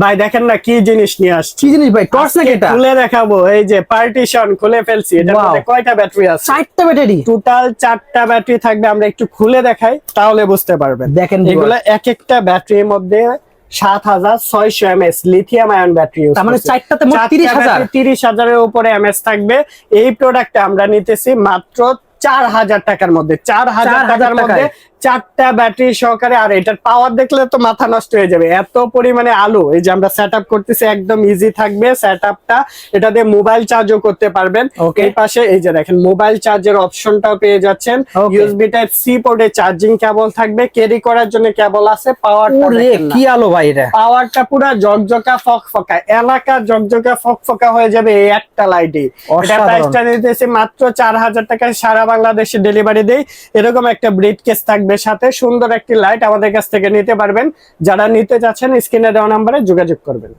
ভাই দেখেন না কি জিনিস নিয়ে আসছি। কি জিনিস ভাই? টর্চ নাকি এটা? খুলে দেখাবো এই যে পার্টিশন খুলে ফেলছি এটার মধ্যে কয়টা ব্যাটারি আছে? চারটা ব্যাটারি টোটাল চারটা ব্যাটারি থাকবে আমরা একটু খুলে দেখাই তাহলে বুঝতে পারবেন। দেখেন এগুলো এক একটা ব্যাটারির মধ্যে সাত হাজার ছয়শো এমএস লিথিয়াম আয়ন ব্যাটারি মানে চারটাতে মোট 30,000 তিরিশ হাজারের উপরে এমএস থাকবে। এই প্রোডাক্টে আমরা নিতেছি মাত্র চার হাজার টাকার মধ্যে চার হাজার 4,000 টাকার মধ্যে। চারটা ব্যাটারি সহকারে আর এটার পাওয়ার দেখলে তো মাথা নষ্ট হয়ে যাবে। এত পরিমাণে আলো এই যে আমরা সেট আপ করতেছি একদম ইজি থাকবে সেট আপটা এটা দিয়ে মোবাইল চার্জও করতে পারবেন. এই পাশে এই যে দেখেন মোবাইল চার্জের অপশনটাও পেয়ে যাচ্ছেন। ইউএসবি টাইপ সি পোর্টে চার্জিং কেবল থাকবে। ক্যারি করার জন্য কেবল আছে পাওয়ারটা ওরে কি আলো ভাই এটা? পাওয়ারটা পুরো জকজকা ফকফকা। এলাকা জকজকা ফকফকা হয়ে যাবে এই একটা লাইটে এটা। প্রাইসটা নিতেছে মাত্র চার হাজার টাকায় সারা বাংলাদেশে ডেলিভারি দেই। এরকম একটা ব্রিড কেস থাকবে সাথে সুন্দর একটি লাইট আমাদের কাছ থেকে নিতে পারবেন। যারা নিতে চাচ্ছেন স্ক্রিনে দেওয়া নাম্বারে যোগাযোগ করবেন।